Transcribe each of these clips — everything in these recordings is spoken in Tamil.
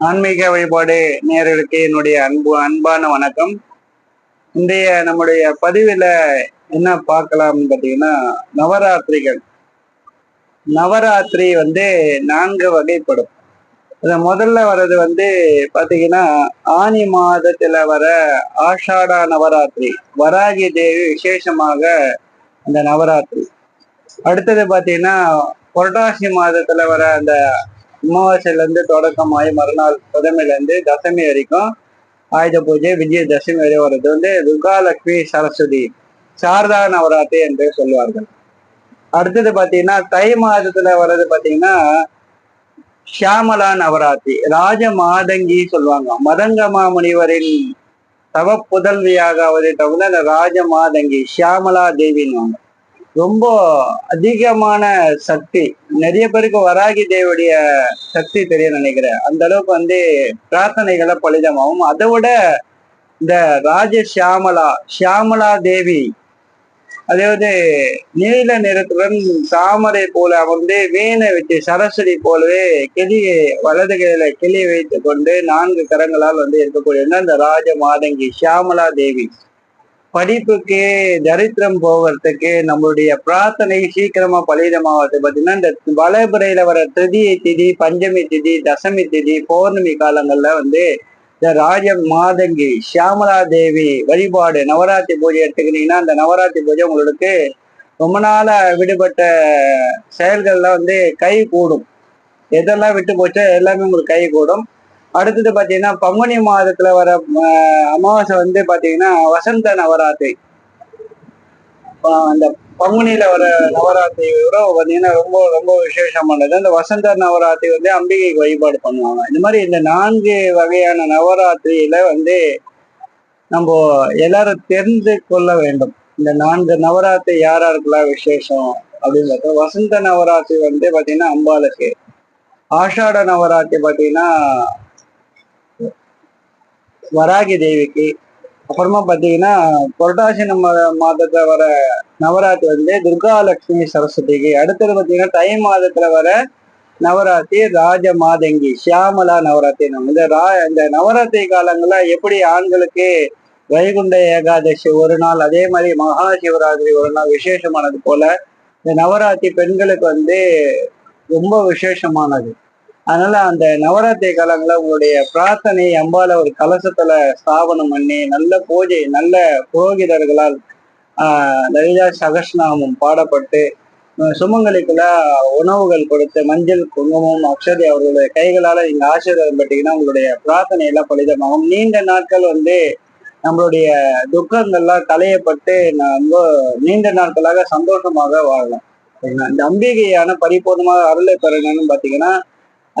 ஆன்மீக வழிபாடு நேயர்களுக்கு என்னுடைய அன்பு அன்பான வணக்கம். இன்றைய நம்முடைய பதிவுல என்ன பார்க்கலாம்னு பார்த்தீங்கன்னா நவராத்திரிகள். நவராத்திரி வந்து நான்கு வகைப்படும். இதுல முதல்ல வர்றது வந்து பாத்தீங்கன்னா ஆனி மாதத்துல வர ஆஷாடா நவராத்திரி வராகி தேவி விசேஷமாக அந்த நவராத்திரி. அடுத்தது பாத்தீங்கன்னா புரட்டாசி மாதத்துல வர அந்த அமாவாசையில இருந்து தொடக்கமாகி மறுநாள் புதமையில இருந்து தசமி வரைக்கும் ஆயுத பூஜை விஜயதசமி வரை வர்றது வந்து துர்காலட்சுமி சரஸ்வதி சாரதா நவராத்திரி என்று சொல்லுவார்கள். அடுத்தது பாத்தீங்கன்னா தை மாதத்துல வர்றது பாத்தீங்கன்னா ஷியாமலா நவராத்திரி ராஜ மாதங்கி சொல்லுவாங்க. மதங்கமா முனிவரின் தவ புதல்வியாக அவரை தகுந்த அந்த ராஜ மாதங்கி ஷியாமலா தேவின்வாங்க ரொம்ப அதிகமான சக்தி. நிறைய பேருக்கு வராகி தேவடைய சக்தி தெரிய நினைக்கிறேன். அந்த அளவுக்கு வந்து பிரார்த்தனைகளை பலிதமாகும். அதை விட இந்த ராஜ ஷியாமலா ஷியாமலா தேவி அதாவது நீல நிறத்துடன் தாமரை போல அமர்ந்து வீணை வச்சு சரஸ்வதி போலவே கிளியை வலது கையில கிளி வைத்து கொண்டு நான்கு கரங்களால் வந்து இருக்கக்கூடிய அந்த ராஜ மாதங்கி ஷியாமலா தேவி. படிப்புக்கு தரித்திரம் போகிறதுக்கு நம்மளுடைய பிரார்த்தனை சீக்கிரமா பலிதமாகிறது பார்த்தீங்கன்னா இந்த வளபுரையில வர திருதியை திதி பஞ்சமி திதி தசமி திதி பௌர்ணமி காலங்கள்ல வந்து இந்த ராஜ மாதங்கி சியாமலா தேவி வழிபாடு நவராத்திரி பூஜை எடுத்துக்கிட்டீங்கன்னா அந்த நவராத்திரி பூஜை உங்களுக்கு ரொம்ப நாள விடுபட்ட செயல்கள்லாம் வந்து கை கூடும். எதெல்லாம் விட்டு போச்சோ எல்லாமே உங்களுக்கு கை கூடும். அடுத்தது பாத்தீங்கன்னா பங்குனி மாதத்துல வர அமாவாசை வந்து பாத்தீங்கன்னா வசந்த நவராத்திரி. அந்த பங்குனியில வர நவராத்திரி கூட பாத்தீங்கன்னா ரொம்ப ரொம்ப விசேஷமானது. அந்த வசந்த நவராத்திரி வந்து அம்பிகைக்கு வழிபாடு பண்ணுவாங்க. இந்த மாதிரி இந்த நான்கு வகையான நவராத்திரியில வந்து நம்ம எல்லாரும் தெரிந்து கொள்ள வேண்டும். இந்த நான்கு நவராத்திரி யார் யாருக்குலாம் விசேஷம் அப்படின்னு பார்த்தா வசந்த நவராத்திரி வந்து பாத்தீங்கன்னா அம்பாளுக்கு. ஆஷாட நவராத்திரி பாத்தீங்கன்னா வராகி தேவிக்கு. அப்புறமா பாத்தீங்கன்னா புரட்டாசி நம்ம மாதத்துல வர நவராத்திரி வந்து துர்காலட்சுமி சரஸ்வதிக்கு. அடுத்தது பாத்தீங்கன்னா தை மாதத்துல வர நவராத்திரி ராஜ மாதங்கி ஷியாமலா நவராத்திரி இந்த ரா இந்த நவராத்திரி காலங்கள்ல எப்படி ஆண்களுக்கு வைகுண்ட ஏகாதசி ஒரு நாள் அதே மாதிரி மகா சிவராத்திரி ஒரு நாள் விசேஷமானது போல இந்த நவராத்திரி பெண்களுக்கு வந்து ரொம்ப விசேஷமானது. அதனால அந்த நவராத்திரி காலங்களில் உங்களுடைய பிரார்த்தனை அம்பால ஒரு கலசத்துல ஸ்தாபனம் பண்ணி நல்ல பூஜை நல்ல புரோகிதர்களால் ஆஹ் லலிதா சகஸ்நாமம் பாடப்பட்டு சுமங்கலிக்குள்ள உணவுகள் கொடுத்து மஞ்சள் குங்குமம் அக்ஷதி அவர்களுடைய கைகளால நீங்க ஆசீர்வாதம் பெற்றீங்கன்னா உங்களுடைய பிரார்த்தனை எல்லாம் பலிதமாகும். நீண்ட நாட்கள் வந்து நம்மளுடைய துக்கங்கள்லாம் களையப்பட்டு நம்ம நீண்ட நாட்களாக சந்தோஷமாக வாழலாம் இந்த அம்பிகையான பரிபூர்ணமாக அருளை பெறணும்னு பாத்தீங்கன்னா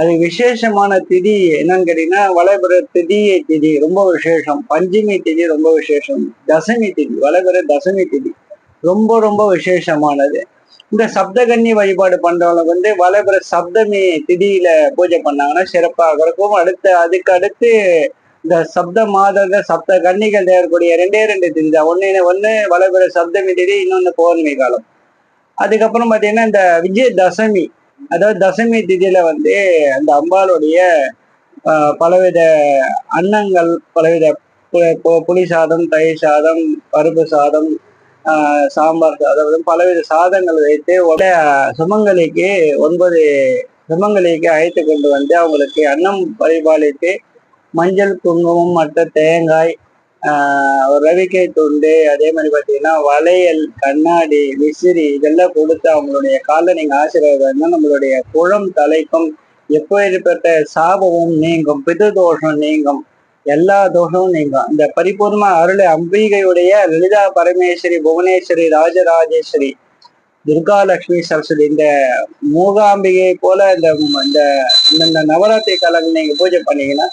அது விசேஷமான திதி என்னன்னு கேட்டீங்கன்னா வளைபுற திதியை திதி ரொம்ப விசேஷம். பஞ்சமி திதி ரொம்ப விசேஷம். தசமி திதி வளைபுற தசமி திதி ரொம்ப ரொம்ப விசேஷமானது. இந்த சப்தகன்னி வழிபாடு பண்றவங்களுக்கு வந்து வளைபுற சப்தமி திதியில பூஜை பண்ணாங்கன்னா சிறப்பாக இருக்கும். அடுத்து அதுக்கு அடுத்து இந்த சப்த மாதங்க சப்த கன்னிகள் தேரக்கூடிய ரெண்டே ரெண்டு திதி. தான் ஒன்னு ஒன்னு வளைபுற சப்தமி திதி இன்னொன்னு பௌர்ணமி காலம். அதுக்கப்புறம் பாத்தீங்கன்னா இந்த விஜய தசமி அதாவது தசமி திதியில வந்து அந்த அம்பாளுடைய பலவித அன்னங்கள் பலவித புளி சாதம் தயிர் சாதம் பருப்பு சாதம் சாம்பார் சாதம் பலவித சாதங்கள் வைத்து சுமங்கலிக்கு ஒன்பது சுமங்கலிக்கு அழைத்து கொண்டு வந்து அவங்களுக்கு அன்னம் பரிபாலித்து மஞ்சள் குங்குமம் மற்ற தேங்காய் ஒரு ரவிக்கை துண்டு அதே மாதிரி பார்த்தீங்கன்னா வளையல் கண்ணாடி விசிறி இதெல்லாம் கொடுத்து அவங்களுடைய காலில் நீங்கள் ஆசீர்வாதம் நம்மளுடைய குளம் தலைக்கும் எப்பேற்பட்ட சாபமும் நீங்கும் பிது தோஷம் நீங்கும் எல்லா தோஷமும் நீங்கும். இந்த பரிபூர்ணமா அருளை அம்பிகையுடைய லலிதா பரமேஸ்வரி புவனேஸ்வரி ராஜராஜேஸ்வரி துர்காலட்சுமி சரஸ்வதி இந்த மூகாம்பிகை போல இந்த இந்த நவராத்திரி காலங்கள் நீங்க பூஜை பண்ணீங்கன்னா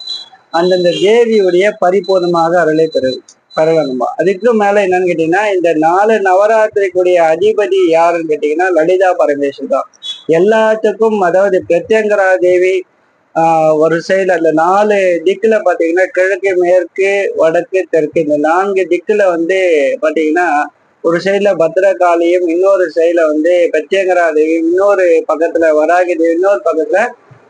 அந்தந்த தேவியுடைய பரிபூர்ணமாக அருளை பெறு பெறணுமா அதுக்கு மேல என்னன்னு கேட்டீங்கன்னா இந்த நாலு நவராத்திரிக்குடைய அதிபதி யாருன்னு கேட்டீங்கன்னா லலிதா பரமேஸ்வர் தான். எல்லாத்துக்கும் அதாவது பிரத்யங்கரா தேவி ஆஹ் ஒரு சைடு அந்த நாலு திக்குல பாத்தீங்கன்னா கிழக்கு மேற்கு வடக்கு தெற்கு இந்த நான்கு திக்குல வந்து பாத்தீங்கன்னா ஒரு சைடுல பத்திரகாளியும் இன்னொரு சைடுல வந்து பிரத்யங்கரா தேவி இன்னொரு பக்கத்துல வராகி தேவி இன்னொரு பக்கத்துல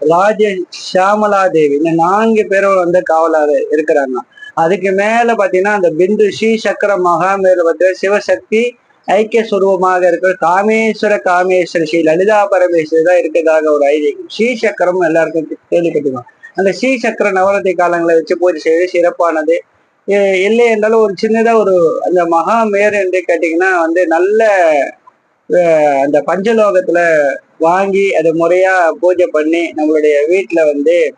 ராஜ ஷியாமலா தேவி இந்த நான்கு பேரும் வந்து காவலாக இருக்கிறாங்க. அதுக்கு மேல பாத்தீங்கன்னா அந்த பிந்து ஸ்ரீ சக்கர மகாமேல பார்த்தீங்கன்னா சிவசக்தி ஐக்கிய சுரூபமாக இருக்கிற காமேஸ்வர காமேஸ்வர ஸ்ரீ லலிதா பரமேஸ்வரி தான் இருக்கிறதாக ஒரு ஐதீகம். ஸ்ரீ சக்கரம் எல்லாருக்கும் கேள்விப்பட்டிருக்கோம். அந்த ஸ்ரீ சக்கர நவராத்திரி காலங்களை வச்சு பூஜை செய்வது சிறப்பானது. இல்லை என்றாலும் ஒரு சின்னதா ஒரு அந்த மகாமேர் என்று கேட்டீங்கன்னா வந்து நல்ல அந்த பஞ்சலோகத்துல வாங்கி அதை முறையா பூஜை பண்ணி நம்மளுடைய வீட்டுல வந்து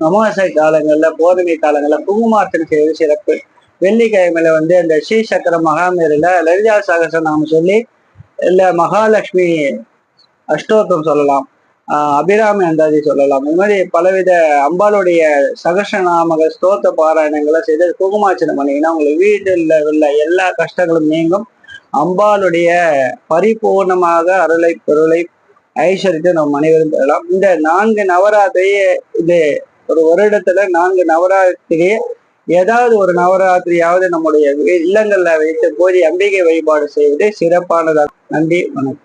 அமாவாசை காலங்கள்ல பௌர்ணமி காலங்கள்ல குங்குமார்த்தனை செய்வது சிறப்பு. வெள்ளிக்கிழமையில வந்து அந்த ஸ்ரீ சக்கர மகாமேரில லலிதா சகசநாமம் சொல்லி இல்ல மகாலட்சுமி அஷ்டோத்தம் சொல்லலாம் ஆஹ் அபிராமி அந்தாதி சொல்லலாம். இது மாதிரி பலவித அம்பாளுடைய சகசநாமக ஸ்தோத்த பாராயணங்களை செய்து குங்குமார்ச்சனை பண்ணீங்கன்னா உங்களுக்கு வீட்டில் உள்ள எல்லா கஷ்டங்களும் நீங்கும். அம்பாளுடைய பரிபூர்ணமாக அருளை பொருளை ஐஸ்வர்யத்தை நம்ம அனைவரும் பெறலாம் இந்த நான்கு நவராத்திரியே இது ஒரு வருடத்துல நான்கு நவராத்திரியே ஏதாவது ஒரு நவராத்திரியாவது நம்முடைய இல்லங்கள்ல வைத்து போதி அம்பிகை வழிபாடு செய்வது சிறப்பானதாக நன்றி வணக்கம்.